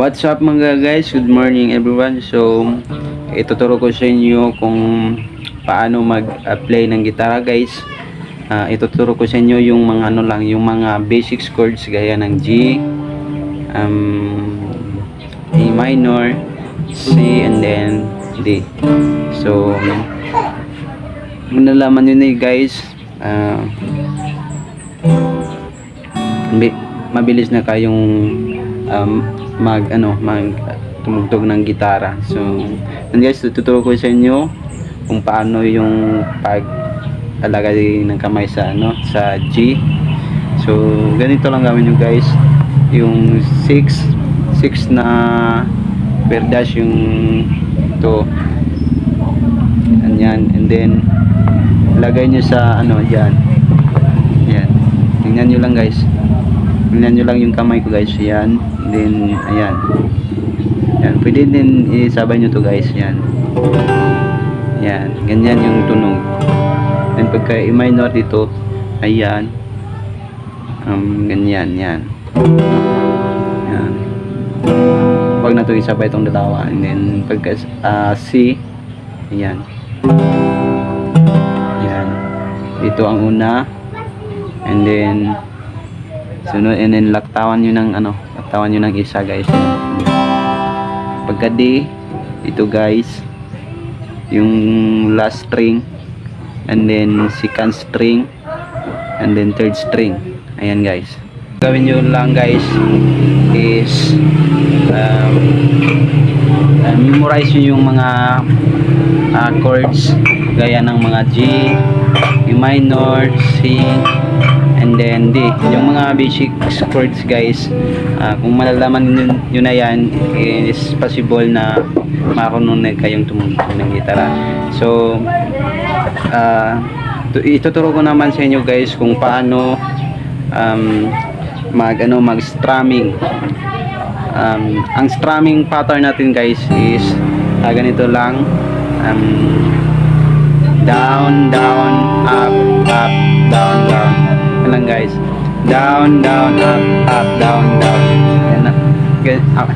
What's up mga guys? Good morning everyone. So, ituturo ko sa inyo kung paano mag-play ng gitara guys. Ah, ituturo ko sa inyo yung mga ano lang, yung mga basic chords gaya ng G, um, A minor, C, and then D. So, kung nalaman nyo na guys, bi- mabilis na kayong um, mag ano mag tumugtog ng gitara. So, and guys, tuturo ko sa inyo kung paano yung pag alagay ng kamay sa ano sa G. So, ganito lang gawin nyo guys. Yung 6 6 na per dash yung to yan and then lagay nyo sa ano yan yan tingnan nyo lang guys tingnan nyo lang yung kamay ko guys. Yan. And then ayan. Yan. Pwede din isabay nyo to guys. Yan. Yan. Ganyan yung tunog. Then pagka i-minor dito ayan. Um, ganyan. Yan. Yan. Wag na to isabay itong dalawa. And then pagka ah, C ayan. Yan. Ito ang una. And then sunod and then laktawan nyo ng ano laktawan nyo ng isa guys. Pagka D ito guys yung last string and then second string and then third string. Ayan guys. Gawin nyo lang guys is um, uh, memorize nyo yung mga uh, chords gaya ng mga G, E minor, C, D. Yung mga basic chords guys, uh, kung malalaman nyo, nyo na yan, is possible na na kayong tumutugtog ng gitara. So, uh, tu- ituturo ko naman sa inyo guys kung paano um, mag ano mag strumming um, ang strumming pattern natin guys is ah, ganito lang um, down down up up down down yan lang guys. Down down up up down down. Yan, na. Ah,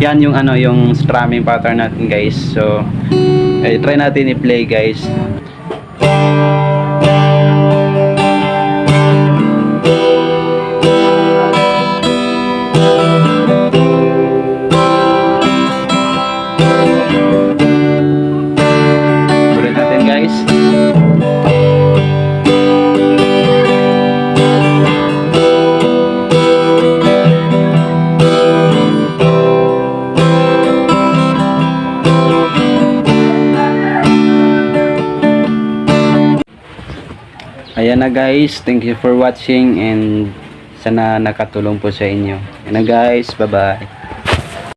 yan yung ano yung strumming pattern natin guys. So eh, try natin i-play guys Ayan na guys, thank you for watching and sana nakatulong po sa inyo. Ayan na guys, bye bye.